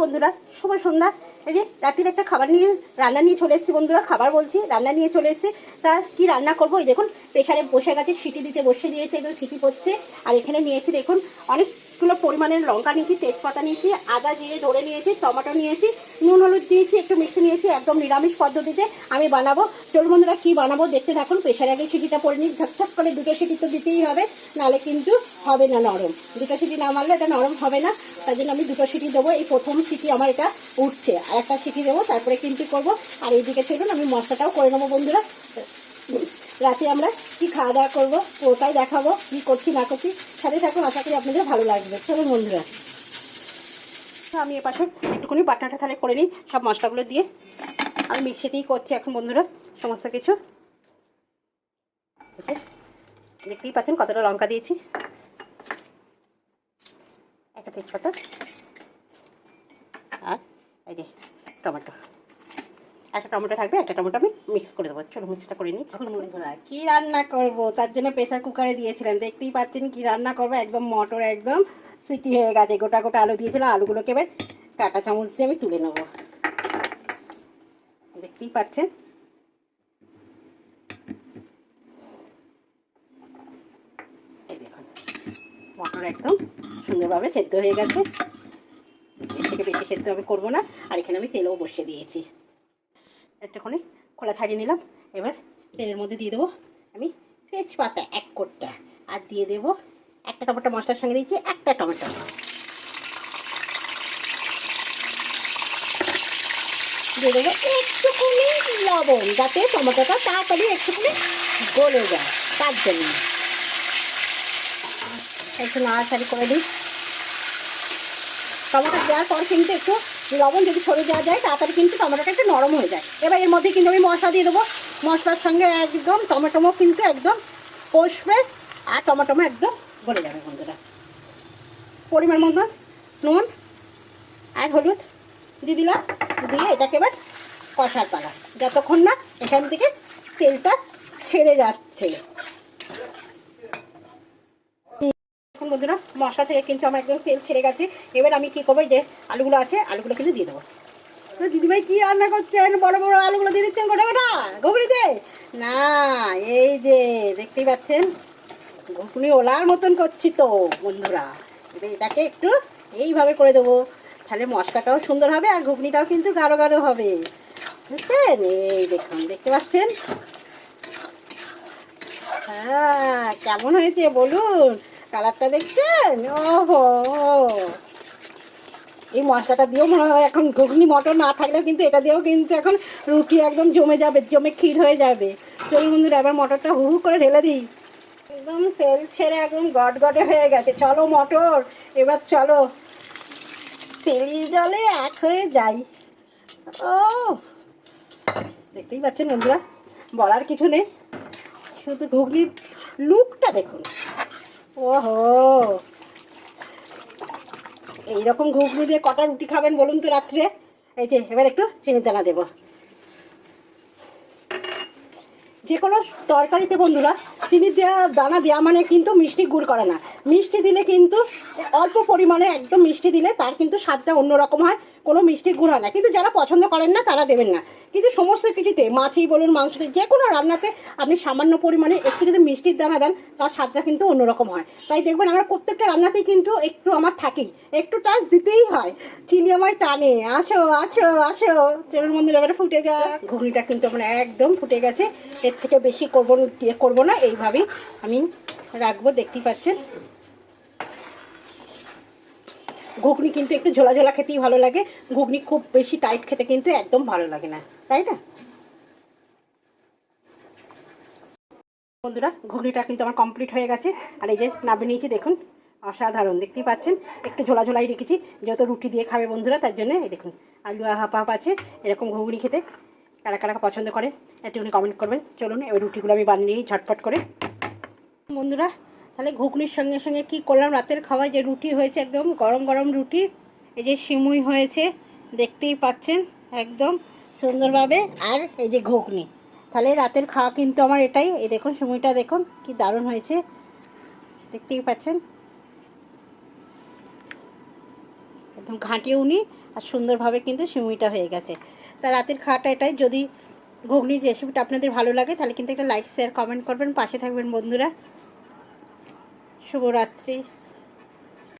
বন্ধুরা শুভ সন্ধ্যা। এই যে রাত্রির একটা খাবার নিয়ে রান্না নিয়ে চলে এসেছি বন্ধুরা, খাবার বলছি, রান্না নিয়ে চলে এসেছি। তা কি রান্না করব? এই দেখুন প্রেশারে বসে গেছে, সিটি দিতে বসে দিয়েছে, এগুলো সিটি পড়ছে আর এখানে নিয়েছি, দেখুন, অনেকগুলো পরিমাণের লঙ্কা নিয়েছি, তেজপাতা নিয়েছি, আদা জিরে ধরে নিয়েছি, টমেটো নিয়েছি, নুন, হলুদ দিয়েছি, একটু মিষ্টি নিয়েছি, একদম নিরামিষ পদ্ধতিতে আমি বানাবো। চলুন বন্ধুরা, কী বানাবো দেখতে থাকুন। প্রেশারে আগে সিটিটা পড়ে নিই, ঝকঝক করে দুটো সিটি তো দিতেই হবে, নাহলে কিন্তু হবে না নরম। দুটো সিটি না মারলে এটা নরম হবে না তাই জন্য আমি দুটো সিটি দেবো। এই প্রথম সিটি আমার এটা উঠছে। আর একটা সিটি দেবো, তারপরে কিন্তু করব। আর এইদিকে চলুন আমি মশলাটাও করে নেব বন্ধুরা। রাতে আমরা কি খাওয়া দাওয়া করব, পুরোটাই দেখাবো, কী করছি, না করছি। সাথে থাকুন, আশা করি আপনাদের ভালো লাগবে। চলুন বন্ধুরা। আমি এপাশে একটুখানি বাটনাটা তাহলে করে নিই, সব মশলাগুলো দিয়ে। আমি মিক্সিতেই করছি এখন বন্ধুরা, সমস্ত কিছু। দেখতেই পাচ্ছেন কতটা লঙ্কা দিয়েছি। একটা তেজপাতা। এই যে, টমেটো। একটা টমেটো থাকবে, একটা টমেটো আমি মিক্স করে দেবো। চলো মিক্সটা করে নিই। কী রান্না করব? তার জন্য প্রেসার কুকারে দিয়েছিলেন দেখতেই পাচ্ছেন কি রান্না করব? একদম মটর একদম সিটি হয়ে গেছে। গোটা গোটা আলু দিয়েছিলাম। আলুগুলোকে এবার কাটা চামচ দিয়ে আমি তুলে নেব। দেখতেই পাচ্ছেন? মটর একদম সুন্দরভাবে সেদ্ধ হয়ে গেছে। বেশি সেদ্ধ আমি করব না। আর এখানে আমি তেলও বসিয়ে দিয়েছি। একটুখানি খোলা ছাড়িয়ে নিলাম। এবার তেলের মধ্যে দিয়ে দেবো আমি তেজপাতা এক কোটটা। আর দিয়ে দেবো একটা টমেটো মশলার সঙ্গে দিয়েছি একটা টমেটো। দিয়ে দেবো একটুখানি লবণ যাতে টমেটোটা তাড়াতাড়ি একটুখানি গলে যায়, তার জন্য। একটু নাড়াচাড়ি করে দিই। টমেটো দেওয়ার পর কিন্তু একটু লবণ যদি ছড়ে দেওয়া যায়, তাড়াতাড়ি কিন্তু টমেটোটা একটু নরম হয়ে যায়। এবার এর মধ্যে কিন্তু আমি মশলা দিয়ে দেবো। মশলার সঙ্গে একদম টমেটোমো কিন্তু একদম কষবে আর টমেটোমো একদম গলে যাবে বন্ধুরা। পরিমাণ মতো নুন আর হলুদ দিয়ে দিলাম। দিয়ে এটাকে এবার কষার পালা। যতক্ষণ না এখান থেকে তেলটা ছেড়ে যাচ্ছে এখন বন্ধুরা, মশলা থেকে কিন্তু আমার একদম তেল ছেড়ে গেছে। এবার আমি কী করব যে আলুগুলো আছে, আলুগুলো কিন্তু দিয়ে দেবো। দিদিভাই কী রান্না করছেন? বড় বড় আলুগুলো দিয়ে দিচ্ছেন গোটা গোটা, ঘুগনিতে? না, এই যে দেখতেই পাচ্ছেন, ঘুগনি ওলার মতন করছি তো, বন্ধুরা। এবার এটাকে একটু এইভাবে করে দেবো। তাহলে মশলাটাও সুন্দর হবে আর ঘুগনিটাও কিন্তু গাঢ় গাঢ় হবে। বুঝছেন? এই দেখুন, দেখতে পাচ্ছেন? হ্যাঁ কেমন হয়েছে বলুন? কালারটা দেখছেন? ওহো। এই মশলাটা দিয়েও মনে হয় এখন ঘুগনি মটর না থাকলে কিন্তু এটা দিয়েও কিন্তু এখন রুটি একদম জমে যাবে, জমে ক্ষীর হয়ে যাবে। চলুন বন্ধুরা, এবার মটরটা হু হু করে ঢেলে দিই। একদম তেল ছেড়ে একদম গটগটে হয়ে গেছে। চলো মটর, এবার চলো। তেলি জলে এক হয়ে যাই। ও, দেখতেই পাচ্ছেন বন্ধুরা, বলার কিছু নেই। শুধু ঘুগনির লুকটা দেখুন। ওহো। এইরকম ঘুগনি দিয়ে কটা রুটি খাবেন বলুন তো রাত্রে? এই যে, এবার একটু চিনি দানা দেবো। যে কোনো তরকারিতে বন্ধুরা চিনি দেওয়া দানা দেওয়া মানে কিন্তু মিষ্টি গুড় করে না। মিষ্টি দিলে কিন্তু অল্প পরিমাণে একদম মিষ্টি দিলে তার কিন্তু স্বাদটা অন্যরকম হয়, কোনো মিষ্টি গুড় হয় না। কিন্তু যারা পছন্দ করেন না, তারা দেবেন না। কিন্তু সমস্ত কিছুতে মাছই বলুন, মাংসতে, যে কোনো রান্নাতে আপনি সামান্য পরিমাণে একটু যদি মিষ্টির দানা দেন, তার স্বাদটা কিন্তু অন্যরকম হয়। তাই দেখবেন আমার প্রত্যেকটা রান্নাতেই কিন্তু একটু আমার থাকেই। একটু টাচ দিতেই হয়। চিনি আমার টানে। আসো আসো আসো। চলুন মন্দির এবারে ফুটে যা ঘুগনিটা কিন্তু আমার একদম ফুটে গেছে। এর থেকে বেশি করব ইয়ে করব না। এইভাবেই আমি রাখব। দেখতেই পাচ্ছেন? ঘুগনি কিন্তু একটু ঝোলা ঝোলা খেতেই ভালো লাগে। ঘুগনি খুব বেশি টাইট খেতে কিন্তু একদম ভালো লাগে না, তাই না? বন্ধুরা, ঘুগনিটা কিন্তু আমার কমপ্লিট হয়ে গেছে। আর এই যে নাবে নিয়েছি, দেখুন, অসাধারণ, দেখতেই পাচ্ছেন? একটু ঝোলা ঝোলাই রেখেছি, যত রুটি দিয়ে খাবে বন্ধুরা, তার জন্য এই দেখুন, আলু হাফ হাফ আছে, এরকম ঘুগনি খেতে। কারা কারা পছন্দ করে, একটুখানি কমেন্ট করবেন। চলুন এবার রুটিগুলো আমি বানিয়ে নিই ঝটপট করে। বন্ধুরা তাহলে ঘুগনির সঙ্গে সঙ্গে কি করলাম? রাতের খাওয়ায় যে রুটি হয়েছে একদম গরম গরম রুটি, এই যে সিমুই হয়েছে, দেখতেই পাচ্ছেন, একদম সুন্দরভাবে। আর এই যে ঘুগনি, তাহলে রাতের খাওয়া কিন্তু আমার এটাই। এই দেখুন, সিমুইটা দেখুন, কি দারুণ হয়েছে। দেখতেই পাচ্ছেন। একদম ঘাঁটিয়েও নি আর সুন্দরভাবে কিন্তু সিমুইটা হয়ে গেছে। তা রাতের খাওয়াটা এটাই। যদি ঘুগনির রেসিপিটা আপনাদের ভালো লাগে, তাহলে কিন্তু একটা লাইক শেয়ার কমেন্ট করবেন, পাশে থাকবেন বন্ধুরা। শুভরাত্রি।